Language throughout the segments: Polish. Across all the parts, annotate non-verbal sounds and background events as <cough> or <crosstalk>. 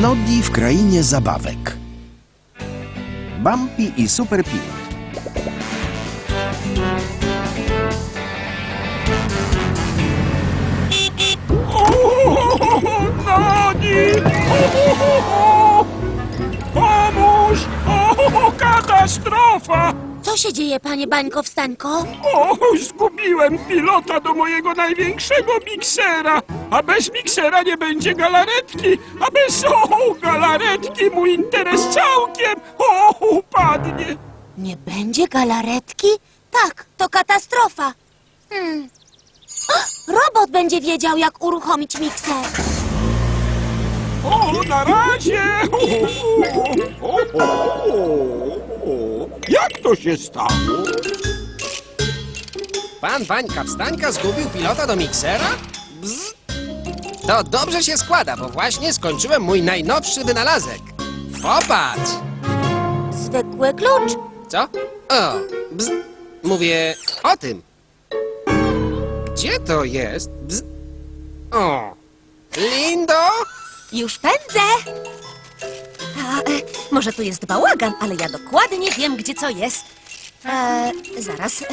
Nodi w krainie zabawek. Bumpy i Super Pilot. Nani! Pomóż! O, katastrofa! Co się dzieje, panie Bańko Wstańko? O, zgubiłem pilota do mojego największego miksera! A bez miksera nie będzie galaretki! A bez o, galaretki mój interes całkiem o, upadnie! Nie będzie galaretki? Tak, to katastrofa. Hmm. O, robot będzie wiedział, jak uruchomić mikser. O, na razie! O, o, o, o. Jak to się stało? Pan Bańka Wstańka zgubił pilota do miksera? Bzz. To dobrze się składa, bo właśnie skończyłem mój najnowszy wynalazek. Popatrz! Zwykły klucz. Co? O, bzz. Mówię o tym. Gdzie to jest? Bzz. O, Lindo? Już pędzę! Może tu jest bałagan, ale ja dokładnie wiem, gdzie co jest. E, zaraz. E,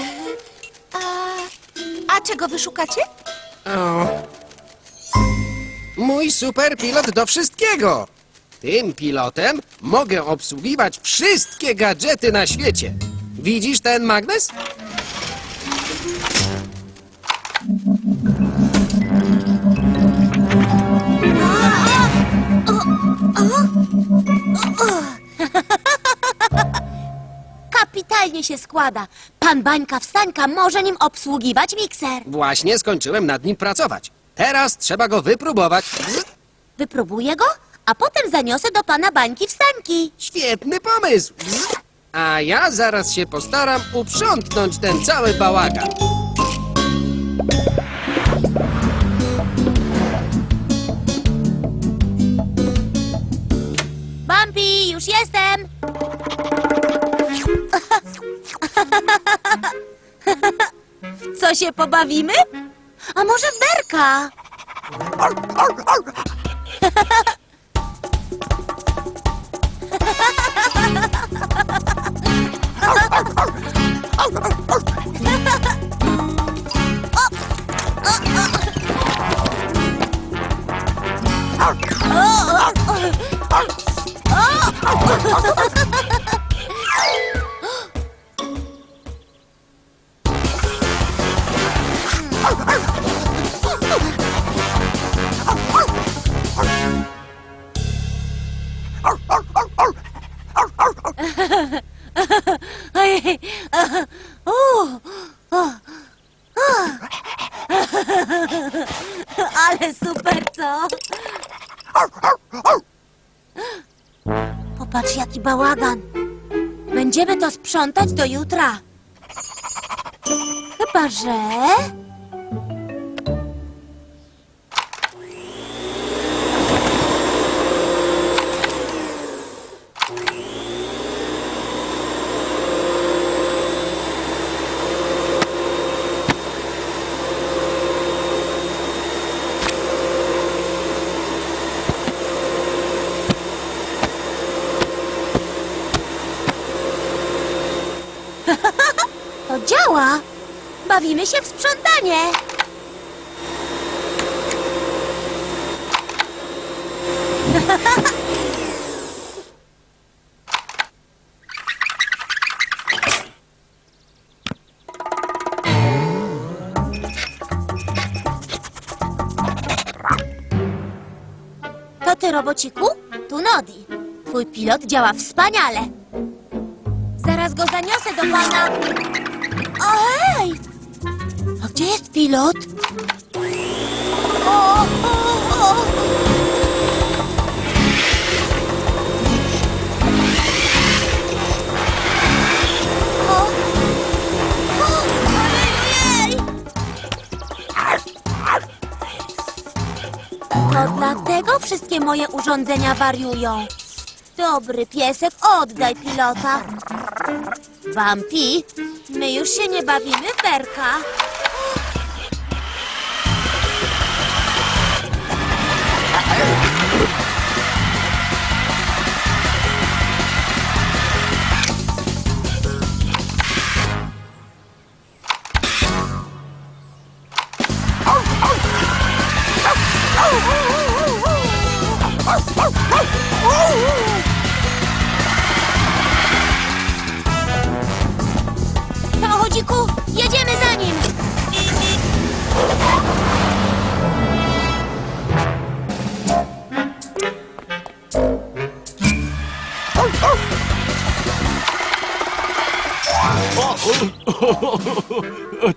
a, a czego wy szukacie? O. Mój super pilot do wszystkiego. Tym pilotem mogę obsługiwać wszystkie gadżety na świecie. Widzisz ten magnes? Się składa. Pan Bańka Wstańka może nim obsługiwać mikser. Właśnie skończyłem nad nim pracować. Teraz trzeba go wypróbować. Wypróbuję go, a potem zaniosę do pana Bańki Wstańki. Świetny pomysł. A ja zaraz się postaram uprzątnąć ten cały bałagan. Co się pobawimy? A może w berka? <laughs> Ale super, co? Popatrz, jaki bałagan. Będziemy to sprzątać do jutra. Chyba, że... To działa! Bawimy się w sprzątanie! To ty, robociku? Tu Nodi. Twój pilot działa wspaniale. Zaraz go zaniosę do pana. Ej! A gdzie jest pilot? O, o, o. Ojej, ojej! To dlatego wszystkie moje urządzenia wariują. Dobry piesek, oddaj pilota. Bumpy, my już się nie bawimy w berka.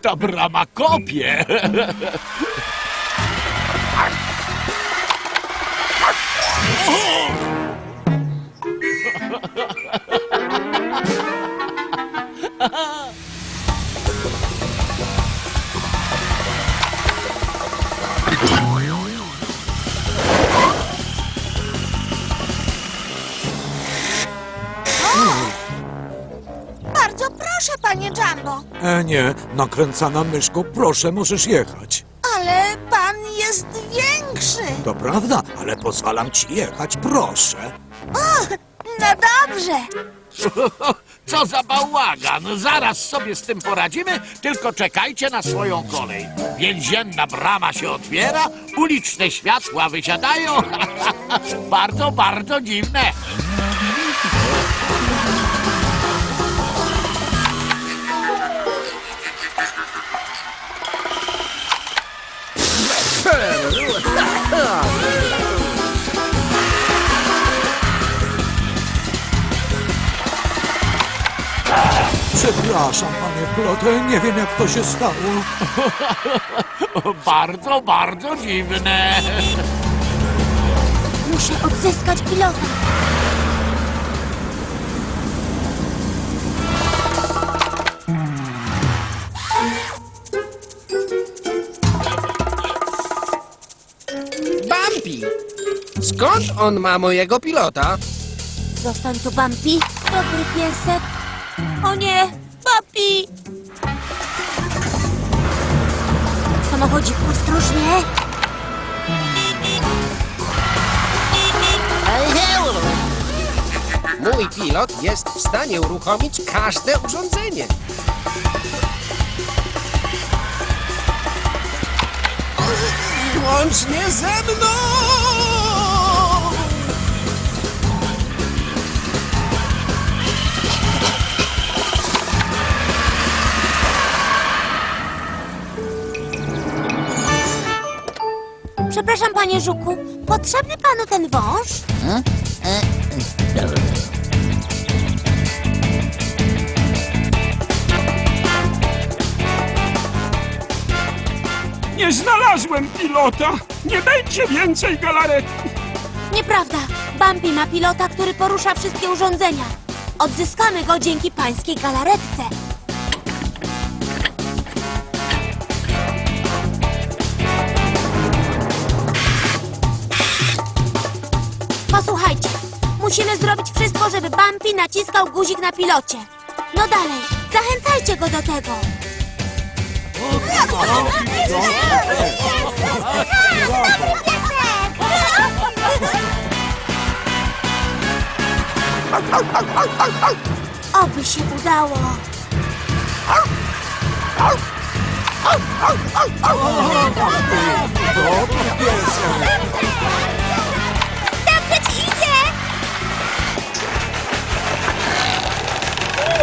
Ta brama kopie. <laughs> panie Jumbo. E, nie, nakręcana myszko, proszę, możesz jechać. Ale pan jest większy. To prawda, ale pozwalam ci jechać, proszę. No dobrze. <laughs> Co za bałagan! Zaraz sobie z tym poradzimy, tylko czekajcie na swoją kolej. Więzienna brama się otwiera, uliczne światła wysiadają. <laughs> bardzo, bardzo dziwne. Przepraszam, panie Plotę, nie wiem jak to się stało. <laughs> bardzo, bardzo dziwne. Muszę odzyskać pilota. Skąd on ma mojego pilota? Zostań tu, Bumpy. Dobry piesek. O nie, Bumpy! Samochodzik, ostrożnie. Mój pilot jest w stanie uruchomić każde urządzenie. Łącznie ze mną! Przepraszam, panie Żuku. Potrzebny panu ten wąż? Nie znalazłem pilota. Nie będzie więcej galaretki. Nieprawda. Bumpy ma pilota, który porusza wszystkie urządzenia. Odzyskamy go dzięki pańskiej galaretce. Musimy zrobić wszystko, żeby Bumpy naciskał guzik na pilocie. No dalej. Zachęcajcie go do tego. Oby się udało.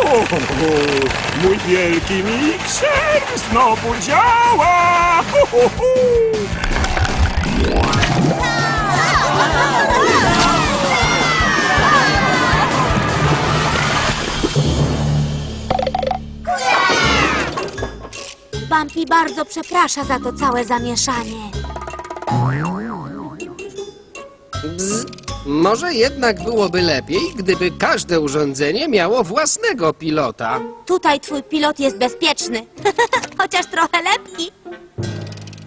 O, mój wielki mikser znowu działa. Bumpy bardzo przeprasza za to całe zamieszanie. Bzz. Może jednak byłoby lepiej, gdyby każde urządzenie miało własnego pilota. Tutaj twój pilot jest bezpieczny. <laughs> Chociaż trochę lepki.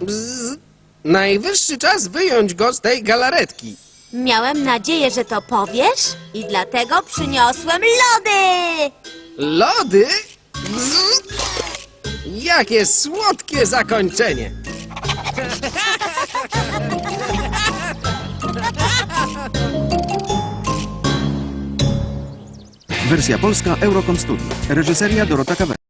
Bzz. Najwyższy czas wyjąć go z tej galaretki. Miałem nadzieję, że to powiesz i dlatego przyniosłem lody! Lody? Bzz. Jakie słodkie zakończenie! <laughs> Wersja polska Eurocom Studio. Reżyseria Dorota Kawe.